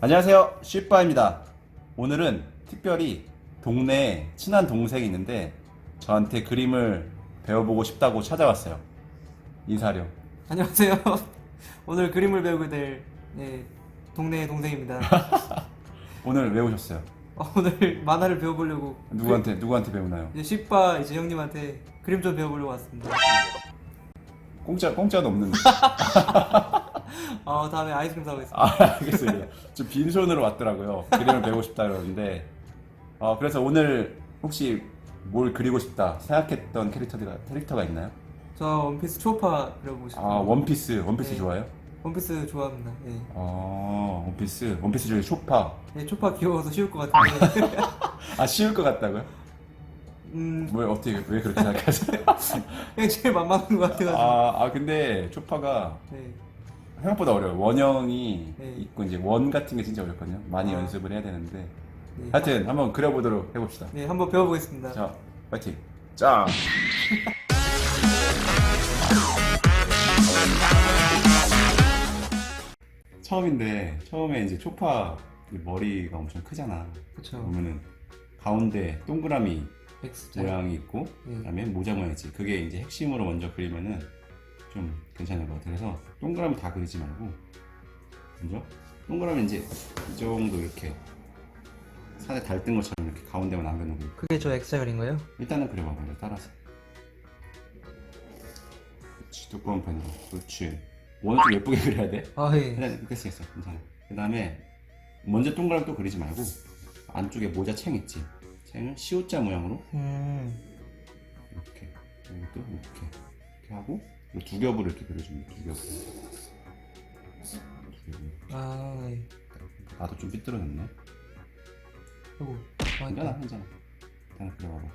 안녕하세요. 쉽바입니다. 오늘은 특별히 동네에 친한 동생이 있는데 저한테 그림을 배워보고 싶다고 찾아왔어요. 인사료. 안녕하세요. 오늘 그림을 배우게 될 네, 동네 동생입니다. 오늘 왜 오셨어요? 어, 오늘 만화를 배워보려고 누구한테 누구한테 배우나요? 그, 이제 쉽바 이제 형님한테 그림 좀 배워보려고 왔습니다. 공짜 공짜도 없는. 어, 다음에 아이스크림 사오겠습니다. 아 알겠어요. 좀 빈손으로 왔더라고요. 그림을 배우고 싶다 그러는데. 어 그래서 오늘 혹시 뭘 그리고 싶다 생각했던 캐릭터가 캐릭터가 있나요? 저 원피스 초파 그려보고 싶어요. 아 원피스 원피스 네. 좋아요? 원피스 좋아합니다. 네. 아 원피스 원피스 중에 쇼파. 네, 초파 귀여워서 쉬울 것 같은데. 아 쉬울 것 같다고요? 음, 뭐 어떻게 왜 그렇게 생각하세요? 그냥 제일 만만한 것 같아가지고. 아, 아 근데 초파가 네. 생각보다 어려워요. 원형이 네. 있고 이제 원 같은 게 진짜 어렵거든요. 많이 아. 연습을 해야 되는데. 네. 하여튼 한번 그려보도록 해봅시다. 네, 한번 배워보겠습니다. 자, 파이팅. 자. 처음인데 처음에 이제 초파 머리가 엄청 크잖아. 그쵸. 보면은 가운데 동그라미 X자. 모양이 있고 네. 그다음에 모자 모양 있지. 그게 이제 핵심으로 먼저 그리면은 좀 괜찮을 것 같아. 그래서 동그라미 다 그리지 말고 먼저 동그라미 이제 이 정도 이렇게 산에 달뜬 것처럼 이렇게 가운데만 남겨놓고 그게 저 그린 거예요? 일단은 그려봐 먼저 따라서. 그렇지 두꺼운 편으로. 그렇지. 원을 좀 예쁘게 그려야 돼. 아, 예. 그냥 됐어 됐어 괜찮아. 그 다음에 먼저 동그라미 또 그리지 말고 안쪽에 모자 챙 있지. 챙을 시옷자 모양으로 음, 이렇게 이것도 이렇게 이렇게 하고 이 두 겹을 이렇게 돼, 두 겹. 두 겹을. 아, 예. 나도 좀 삐뚤어졌네. 아이고, 괜찮아. 괜찮아. 일단 그려봐봐.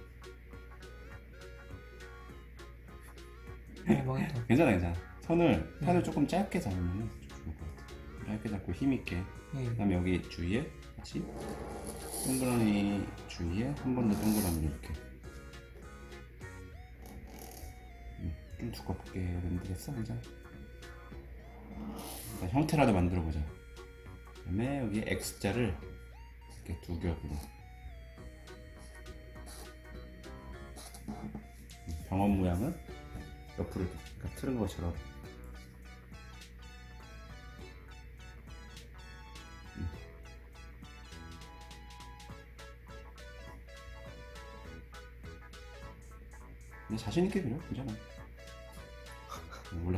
네, 망했다. 괜찮아 괜찮아. 선을 네. 판을 조금 짧게 잡으면 좋을 것 같아. 짧게 잡고 힘 있게. 예. 그다음에 여기 주위에 다시 동그라미 주위에 한 번 더 동그라미 이렇게. 좀 두껍게 만들겠어 괜찮아. 일단 형태라도 만들어 보자. 그 다음에 여기 X자를 이렇게 두 겹으로. 음, 병원 모양은 옆으로 그러니까 틀은 것처럼 근데 자신 있게 그려 괜찮아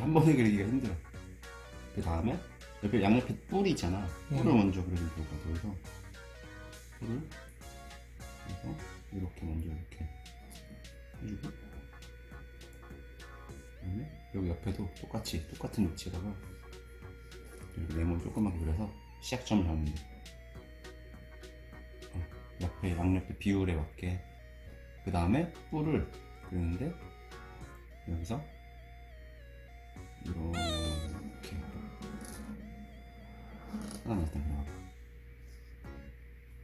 한 번에 그리기가 힘들어. 그 다음에 옆에 양옆에 뿔이 있잖아. 뿔을 음. 먼저 것 같아 그래서 뿔을 그래서 이렇게 먼저 이렇게 해주고 그다음에 여기 옆에도 똑같이 똑같은 위치에다가 이렇게 네모 조그맣게 그려서 시작점 잡으면 돼. 어, 옆에 양옆에 비율에 맞게. 그 다음에 뿔을 그리는데 여기서 이렇게 하나 일단 그려봐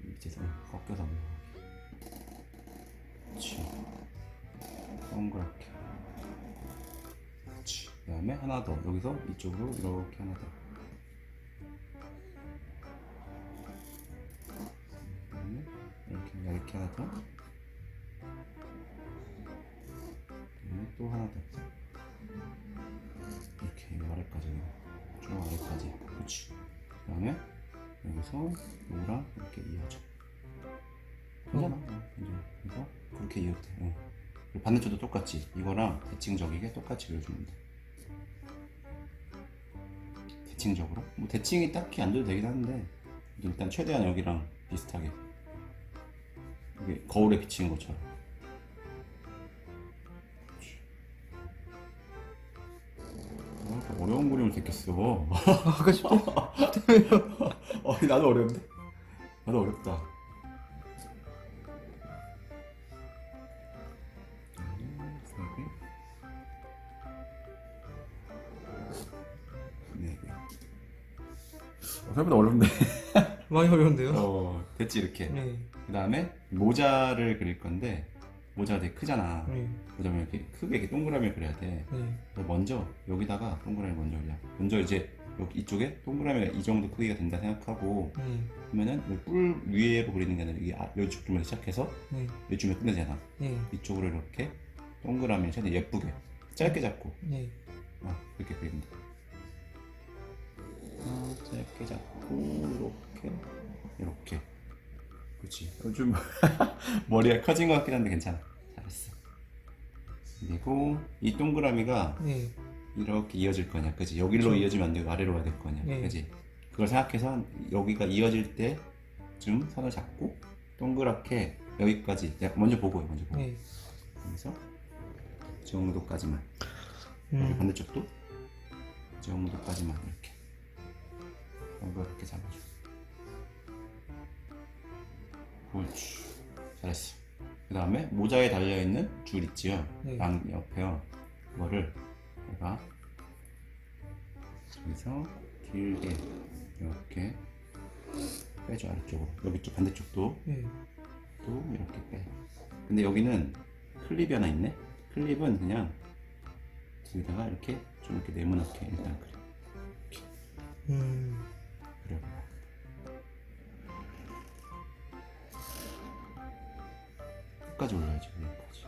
밑에서 꺾여서 올라가게 그렇지 동그랗게 그렇지 그 다음에 하나 더 여기서 이쪽으로 이렇게 하나 더 그다음에 이렇게 얇게 하나 더 그다음에 또 하나 더 그렇지. 그 다음에 여기서 요거랑 이렇게 이어져 괜찮아. 어, 괜찮아. 그래서 그렇게 이어도 돼. 어. 그리고 반대쪽도 똑같이. 이거랑 대칭적이게 똑같이 그려주면 돼. 대칭적으로? 뭐 대칭이 딱히 안 줘도 되긴 하는데 일단 최대한 여기랑 비슷하게. 이게 거울에 비치는 것처럼 어려운 됐겠어 아까 쉽대? 어, 나도 어려운데? 나도 어렵다. 네 개. 어, 생각보다 어렵네. 많이 어려운데요? 어, 됐지, 이렇게. 네. 그 다음에 모자를 그릴 건데, 모자가 되게 크잖아. 네. 모자면 이렇게 크게 이렇게 동그라미 그려야 돼. 네. 그래서 먼저 여기다가 동그라미 먼저 그려. 먼저 이제 여기 이쪽에 동그라미가 이 정도 크기가 된다 생각하고 네. 그러면은 여기 뿔 위에로 그리는 게 아니라 이게 아- 여기쯤에서 시작해서 네. 여기쯤에 끝내잖아. 네. 이쪽으로 이렇게 동그라미를 최대한 예쁘게 짧게 잡고 네. 어, 이렇게 그립니다. 어, 짧게 잡고 이렇게 이렇게 그렇지. 요즘 머리가 커진 것 같긴 한데 괜찮아. 그리고 이 동그라미가 네. 이렇게 이어질 거냐, 그지? 여기로 그쵸. 이어지면 안 되고 아래로 가야 될 거냐, 네. 그지? 그걸 생각해서 여기가 이어질 때쯤 선을 잡고 동그랗게 여기까지 내가 먼저 보고요, 먼저 보고. 네. 그래서 이 정도까지만. 여기 음. 반대쪽도 이 정도까지만 이렇게 동그랗게 잡아줘. 옳지. 잘했어. 그 다음에 모자에 달려있는 줄 있지요? 네. 양 옆에요. 그거를 내가 여기서 길게 이렇게 빼줘 아래쪽으로. 여기 쪽 반대쪽도 네. 또 이렇게 빼. 근데 여기는 클립이 하나 있네. 클립은 그냥 여기다가 이렇게 좀 이렇게 네모나게 일단 그려. 음. 그려 봐. 끝까지 올려야지 여기까지.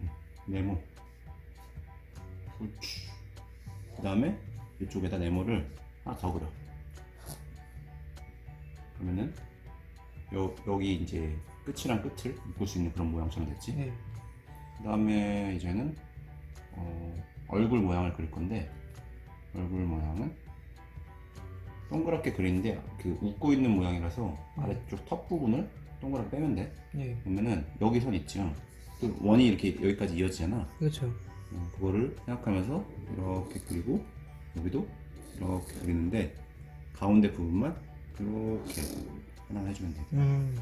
음, 네모. 그렇지. 그 다음에 이쪽에다 네모를 하나 더 그려. 그러면은 요, 여기 이제 끝이랑 끝을 묶을 수 있는 그런 모양처럼 됐지. 네. 그 다음에 이제는 어, 얼굴 모양을 그릴 건데 얼굴 모양은 동그랗게 그리는데 그 웃고 있는 모양이라서 아래쪽 턱 부분을 동그랗게 빼면 돼. 네. 그러면은 여기 선 있죠. 그 원이 이렇게 여기까지 이어지잖아. 그렇죠. 어, 그거를 생각하면서 이렇게 그리고 여기도 이렇게 그리는데 가운데 부분만 이렇게 하나 해주면 돼. 음.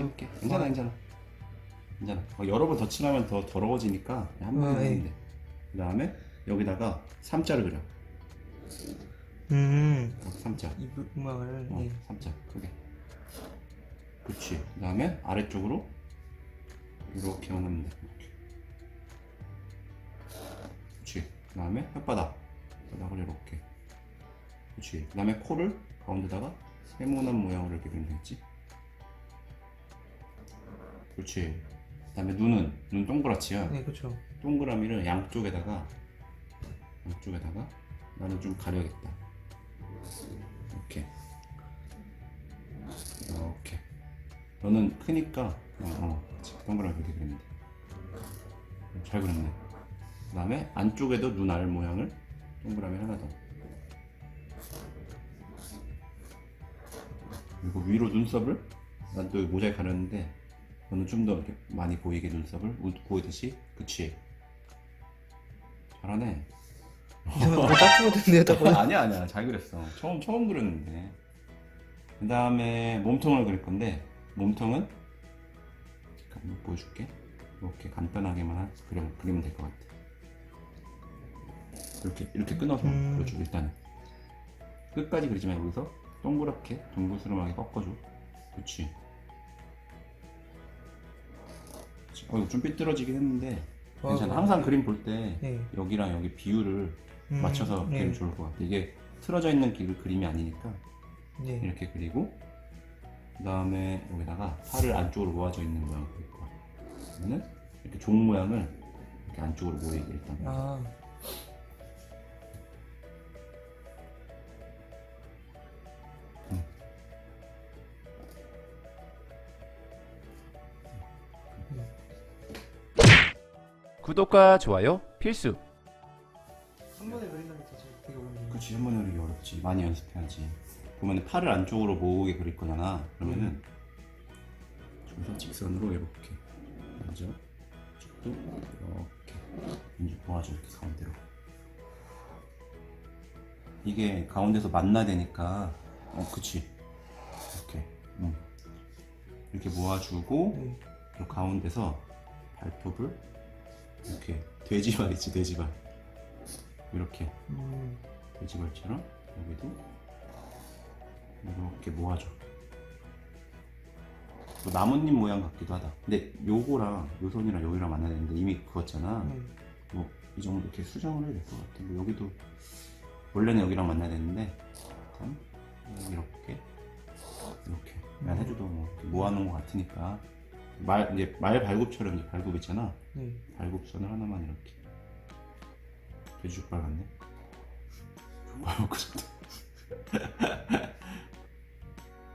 자신 있게. 괜찮아, 괜찮아. 괜찮아. 어, 여러 번 더 칠하면 더 더러워지니까 한 번에 아, 예. 하면 돼. 그 다음에 여기다가 3자를 그려. 음. 이렇게 3자. 이 음악을. 어, 네. 3자. 크게. 그렇지. 그 다음에 아래쪽으로 이렇게만 하면 돼. 이렇게. 그렇지. 그 다음에 혓바닥. 혓바닥을 이렇게. 그렇지. 그 다음에 코를 가운데다가 세모난 모양으로 이렇게 그리면 되겠지. 그렇지. 그 다음에 눈은 눈 동그랗지요. 네, 그렇죠. 동그라미를 양쪽에다가 양쪽에다가 나는 좀 가려야겠다. 이렇게 이렇게 너는 크니까 어, 어 그치. 동그라미 그렇게 돼. 잘 그렸네. 그 다음에 안쪽에도 눈 알 모양을 동그라미 하나 더. 그리고 위로 눈썹을 난 또 모자이크 가렸는데 너는 좀 더 이렇게 많이 보이게 눈썹을 웃- 보이듯이 그치? 잘하네. 딱 봐도. 아니야 아니야. 잘 그렸어. 처음 처음 그렸는데. 그 다음에 몸통을 그릴 건데 몸통은? 잠깐 보여줄게. 이렇게 간단하게만 하- 그려, 그리면 될 것 같아. 이렇게 이렇게 끊어서 음. 그려줘 일단은. 끝까지 그리지 말고 여기서 동그랗게 둥그스름하게 꺾어줘. 그렇 어, 좀 삐뚤어지긴 했는데 괜찮아 어, 항상 그림 볼 때 네. 여기랑 여기 비율을 음, 맞춰서 네. 그리면 좋을 것 같아. 이게 틀어져 있는 기- 그림이 아니니까 네. 이렇게 그리고 그 다음에 여기다가 팔을 안쪽으로 모아져 있는 모양을 그릴 거야. 그러면은 이렇게 종 모양을 이렇게 안쪽으로 모이게 일단. 아. 구독과 좋아요 필수. 한 번에 그린다는 게 진짜 되게 어렵네요. 그렇지 한 번에 그리기 어렵지. 많이 연습해야지. 그러면 팔을 안쪽으로 모으게 그릴 거잖아. 그러면은 여기서 직선으로 이렇게 먼저 이쪽도 이렇게 이제 모아줘 이렇게 가운데로. 이게 가운데서 만나야 되니까 어 그치 이렇게 음. 이렇게 모아주고 네. 그 가운데서 발톱을 이렇게 돼지발 있지 돼지발 이렇게 음, 돼지발처럼 여기도 이렇게 모아줘. 뭐 나뭇잎 모양 같기도 하다. 근데 요거랑 요 선이랑 여기랑 만나야 되는데 이미 그었잖아. 네. 뭐이 정도 이렇게 수정을 해야 될 것 같아. 뭐 여기도 원래는 여기랑 만나야 되는데 일단 이렇게 이렇게 음. 해줘도 뭐 모아놓은 것 같으니까 말 이제 말 발굽처럼 이제 발굽 있잖아. 네. 발굽선을 하나만 이렇게 돼지족발 같네. 족발 먹고 싶다.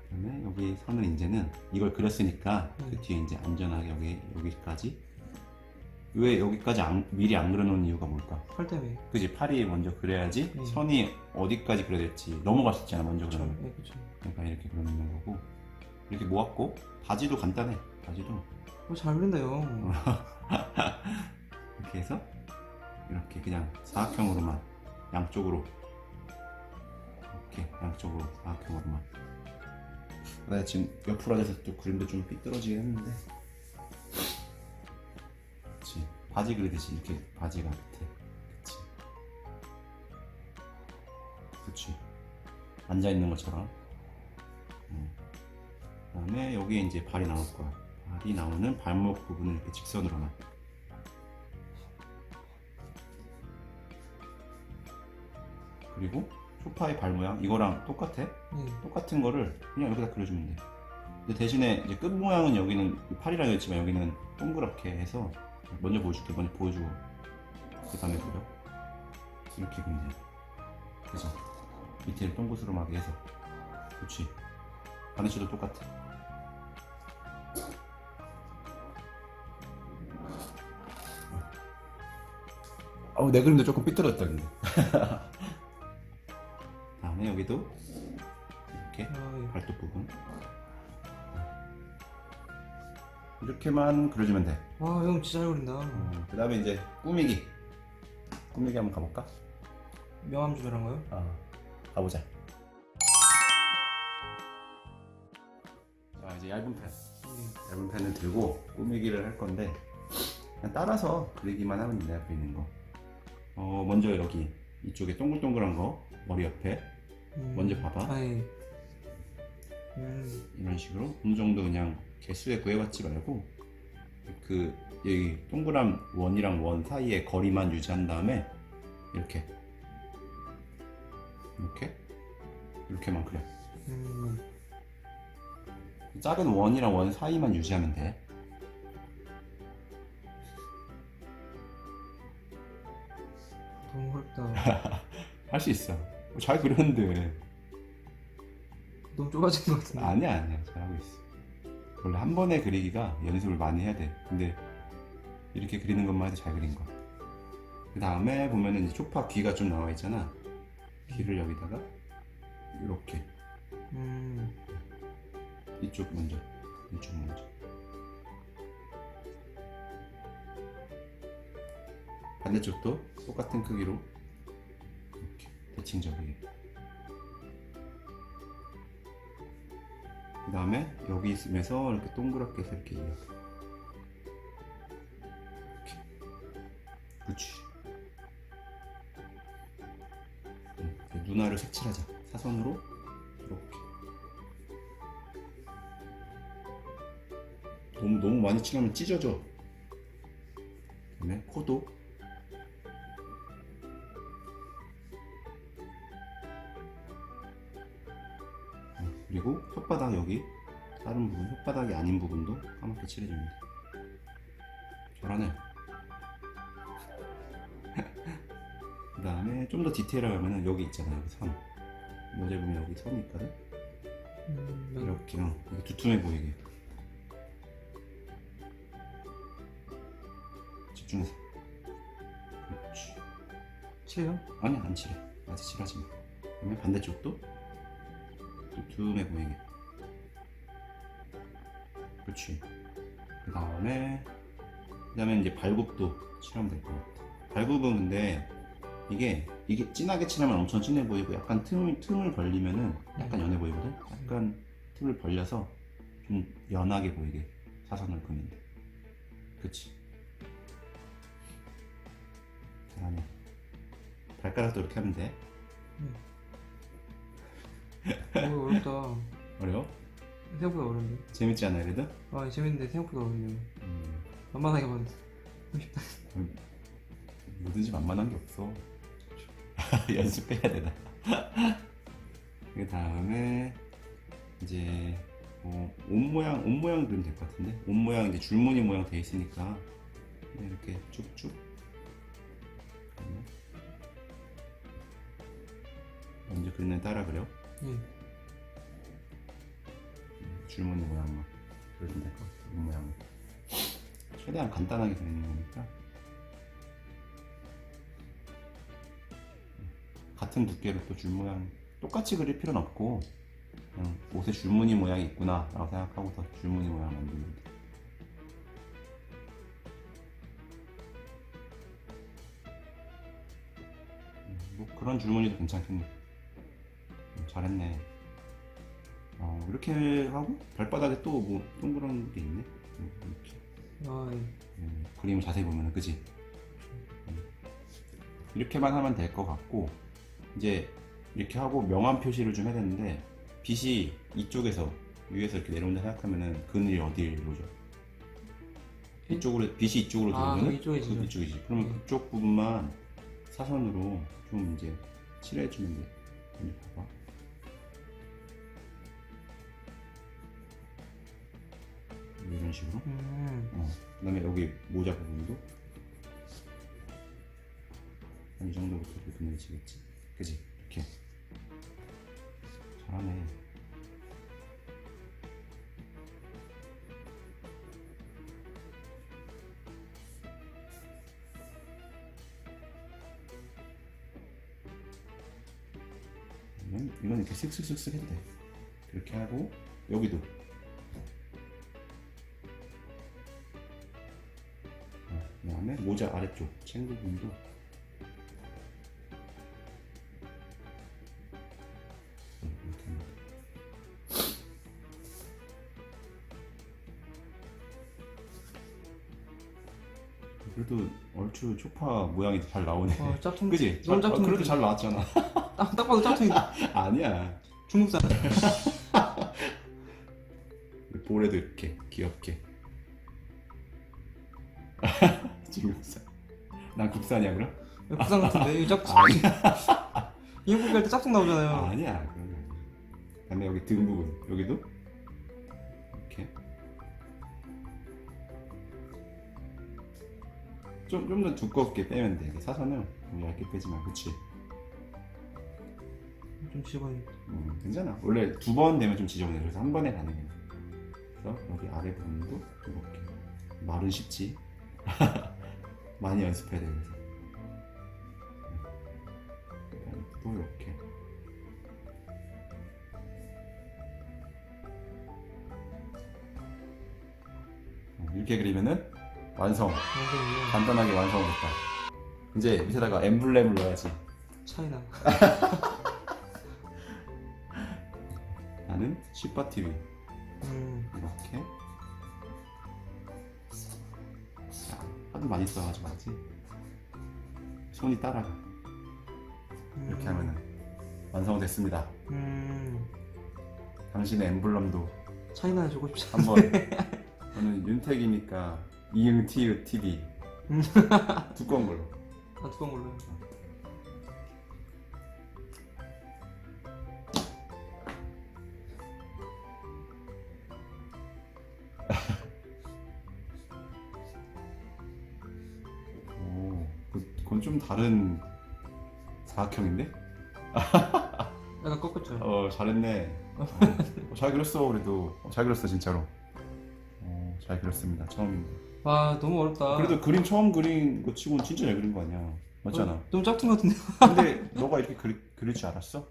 그다음에 여기 선을 이제는 이걸 그렸으니까 그 음. 뒤에 이제 안전하게 여기 여기까지 왜 여기까지 안- 미리 안 그려놓은 이유가 뭘까? 팔 때문에. 그지 팔이 먼저 그려야지 음. 선이 어디까지 그려야 될지 넘어갈 수 있잖아 먼저 그쵸. 그러면 네, 그쵸. 그러니까 이렇게 그려놓는 거고 이렇게 모았고 바지도 간단해 바지도? 어, 잘 그린다요. 이렇게 해서 이렇게 그냥 사각형으로만 양쪽으로. 이렇게 양쪽으로 사각형으로만. 나 지금 옆으로 앉아서 또 그림도 좀 삐뚤어지긴 했는데. 그치. 바지 그리듯이 이렇게 바지가 밑에 그치. 그치. 앉아있는 것처럼. 음. 그다음에 여기에 이제 발이 나올 거야 발이 나오는 발목 부분을 이렇게 직선으로만 그리고 소파의 발 모양 이거랑 똑같아? 네. 똑같은 거를 그냥 여기다 그려주면 돼. 근데 대신에 이제 끝 모양은 여기는 팔이랑 있지만 여기는 동그랗게 해서 먼저 보여줄게. 먼저 보여주고 그 다음에 그려 이렇게 그리면 돼. 그래서 밑에를 동그스름하게 해서. 그렇지 바느질도 똑같아 어우 내 그림도 조금 삐뚤어졌다 근데 다음에 여기도 이렇게 아, 예. 발톱 부분 이렇게만 그려주면 돼. 와, 형 진짜 잘 그린다. 어, 그 다음에 이제 꾸미기. 꾸미기 한번 가볼까? 명함 주변한 거요? 어, 가보자. 자 이제 얇은 펜, 네. 얇은 펜을 들고 꾸미기를 할 건데 그냥 따라서 그리기만 하면 돼 앞에 있는 거. 어 먼저 여기 이쪽에 동글동글한 거 머리 옆에 음. 먼저 봐봐. 아, 예. 음, 이런 식으로 어느 정도 그냥 개수에 구애받지 말고 그 여기 동그란 원이랑 원 사이의 거리만 유지한 다음에 이렇게 이렇게 이렇게만 그려 음. 작은 원이랑 원 사이만 유지하면 돼 너무 어렵다. 할 수 있어. 잘 그렸는데. 너무 좁아진 것 같은데. 아니야 아니야. 잘하고 있어. 원래 한 번에 그리기가 연습을 많이 해야 돼. 근데 이렇게 그리는 것만 해도 잘 그린 거야. 그 다음에 보면은 이제 소파 귀가 좀 나와 있잖아. 귀를 여기다가 이렇게. 음, 이쪽 먼저 이쪽 먼저 반대쪽도 똑같은 크기로 이렇게 대칭적이게 그 다음에 여기 있으면서 이렇게 동그랗게 해서 이렇게 이어 이렇게 이렇게 눈알을 색칠하자. 사선으로 이렇게. 너무 너무 많이 칠하면 찢어져. 그다음에 코도 까맣게 칠해줍니다. 잘하네. 그 다음에 좀 더 디테일하면은 여기 있잖아요 여기 선. 모자 보면 여기 선이 있거든. 음. 이렇게 어, 이게 두툼해 보이게 집중해서 그렇지 칠해요? 아니 안 칠해 아직 칠하지 마 그러면 반대쪽도 두툼해 보이게 그렇지 그 다음에 그 다음에 이제 발굽도 칠하면 될 것 같아 발굽은 근데 이게 이게 진하게 칠하면 엄청 진해 보이고 약간 틈을, 틈을 벌리면은 약간 연해 보이거든? 약간 틈을 벌려서 좀 연하게 보이게 사선을 그리면 돼. 그치? 잘하네 발가락도 이렇게 하면 돼. 오 어렵다. 어려워? 생각보다 어렵네. 재밌지 않아 그래도? 아 재밌는데 생각보다 어렵네요. 음, 만만하게 봤는데. 쉽다. 뭐든지 만만한 게 없어 연습해야 되나 그 다음에 이제 어, 옷 모양 옷 모양 그리면 될 것 같은데 옷 모양 이제 줄무늬 모양 돼 있으니까 그냥 이렇게 쭉쭉 먼저 그리는 따라 그려 예. 음, 줄무늬 모양만 그려주면 될 것 같아 옷 모양 최대한 간단하게 그리는 거니까. 같은 두께로 또 줄 모양 똑같이 그릴 필요는 없고 그냥 옷에 줄무늬 모양이 있구나 라고 생각하고서 줄무늬 모양 돼 음, 뭐 그런 줄무늬도 괜찮겠네 음, 잘했네 어, 이렇게 하고 발바닥에 또 뭐 동그란 게 있네 음, 이렇게 아 예. 음, 그림 자세히 보면 그지 음. 이렇게만 하면 될 것 같고 이제 이렇게 하고 명암 표시를 좀 해야 되는데 빛이 이쪽에서 위에서 이렇게 내려온다 생각하면은 그늘이 어디로죠? 이쪽으로 빛이 이쪽으로 아, 들어오면 그 이쪽이지. 이쪽이지. 그러면 네. 그쪽 부분만 사선으로 좀 이제 칠해주면 돼. 여기 봐봐. 이런 식으로. 음. 어, 그다음에 여기 모자 부분도 한 이 정도부터 이렇게 그늘지겠지, 그지? 이렇게 잘하네. 이건, 이렇게 해도 돼. 그렇게 하고 여기도 모자 아래쪽 챙 부분도 음, 이렇게 하면 돼. 그래도 얼추 초파 모양이 잘 나오네. 아 짝퉁. 그지? 너무 잘- 어, 짝퉁. 그래도 잘 나왔잖아. 딱, 딱 봐도 짝퉁이다. 아니야. 중국산. 볼에도 이렇게 귀엽게. 중국산. 난 국산이야 그럼? 국산 같은데 이 짝퉁. 인국 갈때 짝퉁 나오잖아요. 아니야. 그러면. 그다음에 여기 등 부분 여기도 이렇게 좀 좀 더 두껍게 빼면 돼. 사선을 너무 얇게 빼지 마. 그렇지? 좀 지저분해. 음, 괜찮아. 원래 두 번 되면 좀 지저분해. 그래서 한 번에 거야. 그래서 여기 아래 부분도 이렇게 말은 쉽지. 많이 연습해야 돼. 그래서 음. 또 이렇게. 음, 이렇게 그리면은 완성. 간단하게 완성됐다. 이제 밑에다가 엠블렘을 넣어야지. 차이나. 나는 슈퍼 TV. 음. 이렇게 하도 많이 써가지고 알지? 손이 따라가 음. 이렇게 하면은 완성됐습니다 음. 당신의 엠블럼도 차이나 주고 싶지. 한번 저는 윤택이니까 이응 티읕 TV 음. 두꺼운 걸로 아 두꺼운 걸로. 다른 사각형인데? 약간 꺾었죠. 어 잘했네 어, 잘 그렸어 그래도 어, 잘 그렸어 진짜로 어, 잘 그렸습니다 처음인데 와 너무 어렵다. 그래도 그림 처음 그린 거 치고는 진짜 잘 그린 거 아니야 맞잖아 어, 너무 짝퉁 같은데. 근데 너가 이렇게 그리, 그릴 줄 알았어?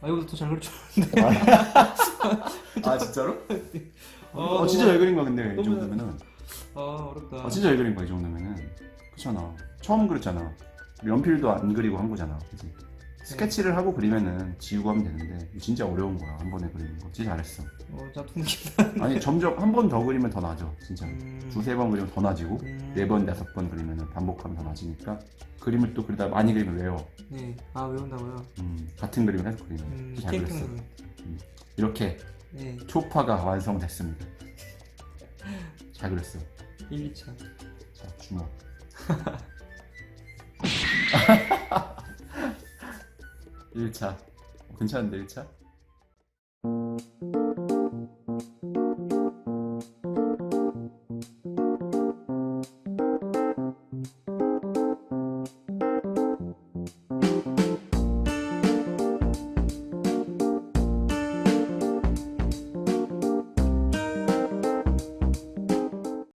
아 이거보다 더잘 그릴 줄. 아 진짜로? 아, 어, 진짜 잘 그린 거야 근데 이 너무 정도면은 아 어렵다. 어, 진짜 잘 그린 거야 이 정도면은 그렇잖아 처음 그렸잖아 연필도 안 그리고 한 거잖아 그지? 스케치를 하고 그리면은 지우고 하면 되는데 진짜 어려운 거야 한 번에 그리는 거 진짜 잘했어 어, 짝퉁 느낌. 아니 점점 한 번 더 그리면 더 나아져 진짜 음. 두세 번 그리면 더 나아지고 음. 네번 다섯 번 그리면 반복하면 더 나아지니까 그림을 또 그리다 많이 그리면 외워 네. 아, 외운다고요? 음, 같은 그림을 해서 그리면 음, 진짜 잘 그렸어 깽깽 이렇게 네. 초파가 완성됐습니다 잘 그렸어 1, 2차. 자 주먹 일차 괜찮은데 1차?